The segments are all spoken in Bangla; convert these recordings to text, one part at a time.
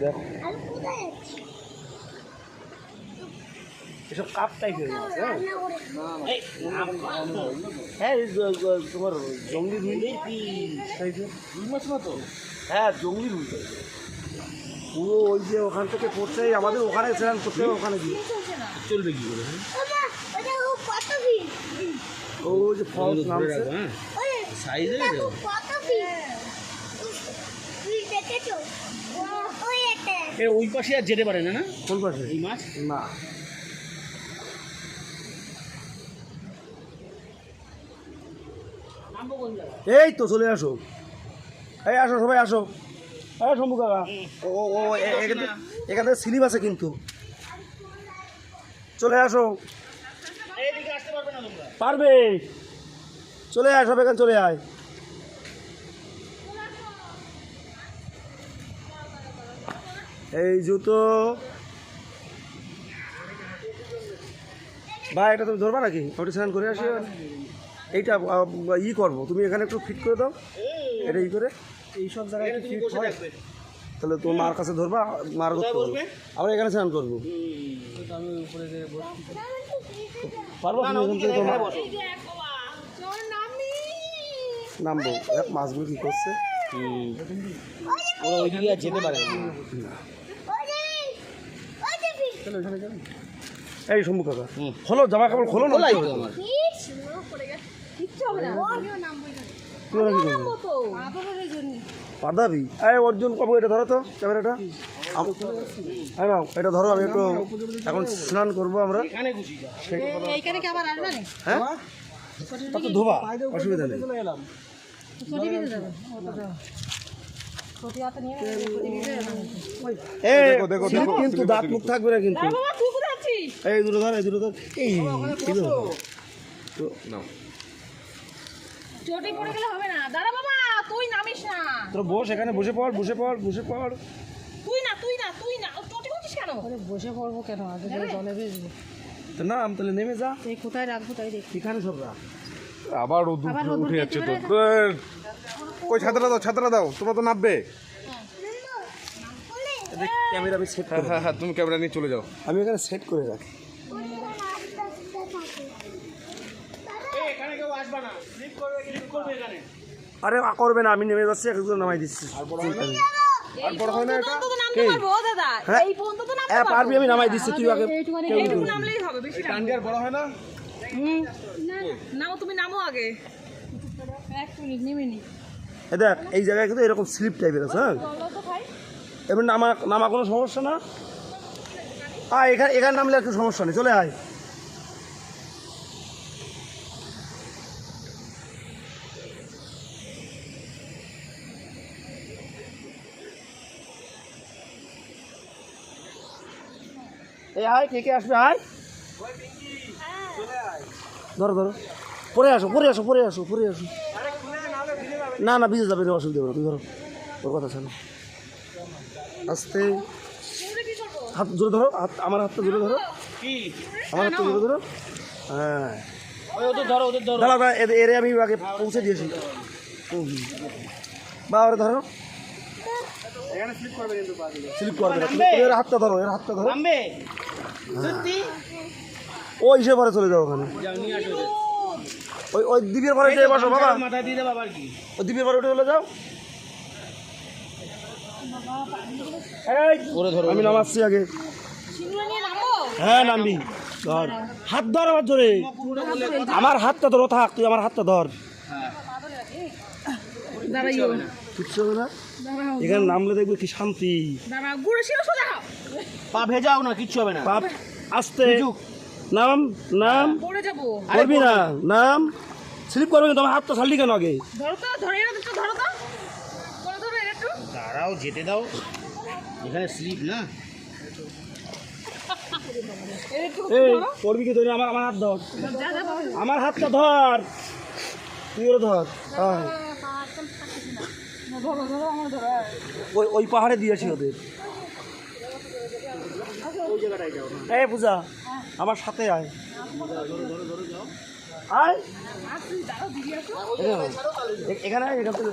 দেখো। এসব কাপ টাইপের মাছ হ্যাঁ? এই, হ্যাঁ জ- তোমার জঙ্গলি রুই রুই মাছ না তো? হ্যাঁ জঙ্গলি রুই। পুরো ওই যে ওখান থেকে পড়ছে আমাদের ওখানে স্নান করতে হবে ওখানে গিয়ে। চলবে কি করে? হ্যাঁ? ও যে ধরে নামছে। হ্যাঁ? সাইজে দেখো কত ফিট তুই দেখেছ ও- ওই ওই পাশে আর যেতে পারে না না? কোন পাশে? এই মাছ? না। এই তো চলে আসো। এই আসো সবাই আসো। হ্যাঁ শম্ভু কাকা। ও ও এখান স্লিপ আছে কিন্তু। চলে আসো। পারবে পারবে। চলে আয় সব এখানে চলে আয়। এই জুতো। ভাই এটা তুমি ধরবা নাকি? ওটা স্নান করে আসি এইটা ই করব। তুমি এখানে একটু ফিট করে দাও। এটা ই করে। এইসব জায়গায় একটু ফিট হয়। তাহলে তোমার মার কাছে ধরবা মার করতে আমরা এখানে স্নান করব। পারব নামবো। মাছগুলো কি করছে। ওরা ওইদিকে আর যেতে পারে না। ফিট এই শম্ভু কাকা খোলো জামা কাপড় খোলো না। পাদাবি। এই অর্জুন কবু এটা ধরো তো ক্যামেরাটা। আম- এই নাও, এটা ধরো আমি একটু এখন স্নান করব আমরা। এখানে গুছি যা। এইখানে কি আবার আসবে না হ্যাঁ? ধোবা অসুবিধা নেই। কিন্তু দাঁত মুখ থাকবে না কিন্তু এই ধর এই ধর এই না না বস না না না কেন নাম তাহলে নেমে যা কোথায় রাখব তাই দেখি সব রাখ আবার উঠে যাচ্ছে কই ছাতাটা দাও ছাতাটা দাও তোমরা তো নামবে। ক্যামেরা আমি সেট হ্যাঁ হ্যাঁ হ্যাঁ তুমি ক্যামেরা নিয়ে চলে যাও। আমি এখানে সেট করে রাখি। এখানে কেউ আসবে না। স্লিপ করবে স্লিপ করবে এখানে? আরে করবে না আমি নেমে যাচ্ছি একটু নামাই দিচ্ছি। আর বড় হয় না এটা? নামতে পারব ও দাদা। হ্যাঁ? এই পর্যন্ত তো নামতে পারব। পারবি আমি নামাই দিচ্ছি তুই আগে কেউ নামলেই হবে বেশি টান আর বড় হয় না তুমি নামো আগে। এক মিনিট নেমে নি। দেখ এই জায়গায় কিন্তু এরকম স্লিপ টাইপের আছে হ্যাঁ। এবার নামা নামা কোনো সমস্যা না? আয়, এখানে এখানে নামলে একটু সমস্যা নেই, চলে আয়। এই আয়, কে কে আসবে, আয়। ধরো ধরো। পরে আসো পরে আসো পরে আসো পরে আসো। না না ভিজে যাবে অসুবিধা হবে তুই ধরো। ওর কথা শোনো। আস্তে। হাত জোরে ধরো হাত আমার হাতটা জোরে ধরো। কি? আমার হাতটা জোরে ধরো। হ্যাঁ। ওদের ধরো ওদের ধরো। দাঁড়া এরে আমি আগে পৌঁছে দিয়েছি। বা ওরে ধরো। স্লিপ করবে তুমি এর হাতটা ধরো এর হাতটা ধরো। সত্যি ও পরে চলে যাও ওখানে যাও নিয়ে আসো ওদের। ওই ওই দ্বীপের পরে যে বসো বাবা। ওই দ্বীপের পরে উঠে চলে যাও। এই, ওরে ধরো আমি নামাচ্ছি আগে। হ্যাঁ নামবি। ধর। হাত ধর আমার ধরে আমার হাতটা ধরো থাক তুই আমার হাতটা ধর। কিচ্ছু হবে না? এখানে নামলে দেখবে কি শান্তি। পা ভেজাও না কিচ্ছু হবে না। পাপ আস্তে। নাম নাম পড়ে যাব। করবি না নাম স্লিপ করবে না তোমার হাতটা ছাড়লি কেন আগে? ধরো তো ধরে না একটু ধরো তো। করে ধরো একটু। দাঁড়াও যেতে দাও। এখানে স্লিপ না? এই কি ধরে? আমার আমার হাত ধর। আমার হাতটা ধর। তুই ওরে ধর। আয়। ধরো ধরো আমার ধরো ওই ওই পাহাড়ে দিয়েছি ওদের। এই পূজা আমার সাথে আয়। আয়। এখানে আয়, এখানে আয়, এখান থেকে।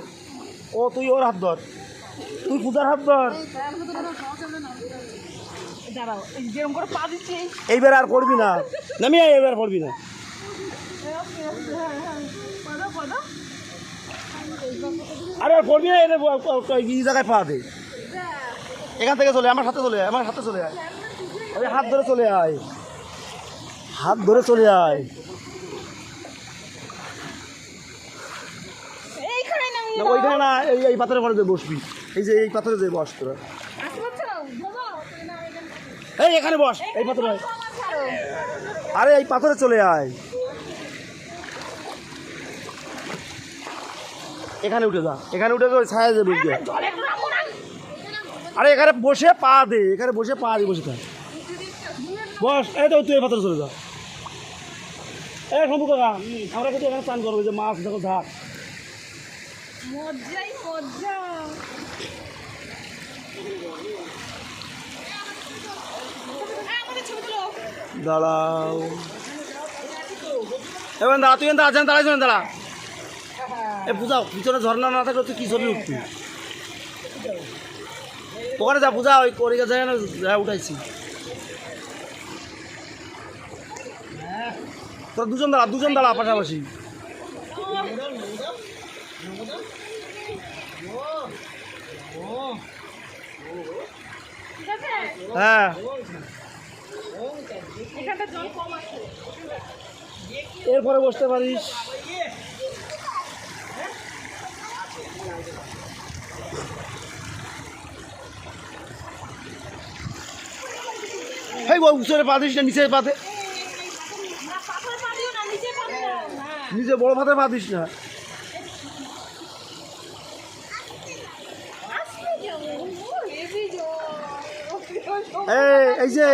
ও তুই ওর হাত ধর। তুই পূজার হাত ধর। দাঁড়াও এই যেরকম করে পা দিচ্ছি। এইবার আর করবি না। আয়, এবার করবি না। আরে আর করবি না এই জায়গায় পা দে। এখান থেকে চলে আমার সাথে চলে আয়, আমার সাথে চলে আয়। ওই হাত ধরে চলে আয়। হাত ধরে চলে আয়। না ওইখানে না এই এই পাথরের পরে যে বসবি। এই যে এই পাথরে যে বস তোরা। এই এখানে বস এই পাথরে। আরে এই পাথরে চলে আয়। এখানে উঠে যা এখানে উঠে যা ছায়া যে না আরে এখানে বসে পা দে এখানে বসে পা দিয়ে বসে থাক। বস এই তো তুই এই পাথরে চলে যা। এই শম্ভু কাকা আমরা কিন্তু এখানে স্নান করব যে মাছ দেখো ঝাঁক মজাই মজা দাঁড়াও। এবার দাঁড়া তুই আছেন দাঁড়াইছেন দাঁড়া। এ পূজা পিছনে ঝর্ণা না থাকলে তুই কি ছবি উঠবি? ওখানে যা পূজা ওই করে গেছে উঠাইছি। তোরা দুজন দাঁড়া দুজন দাঁড়া পাশাপাশি। হ্যাঁ। এরপরে বসতে পারিস। হেই বাবু উপরে পা দিস না নিচে পা দে না পাথরে পা দিও না নিচে পা দিও না নিচে বড় পা দিস না। এই যে,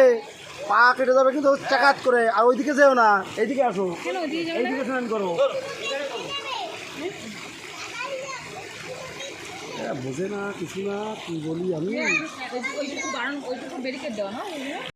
পা কেটে যাবে কিন্তু চাকাত করে, আর ওইদিকে যেও না, এইদিকে আসো। এইদিকে স্নান করো। বোঝে না, কিছু না, কি বলি আমি?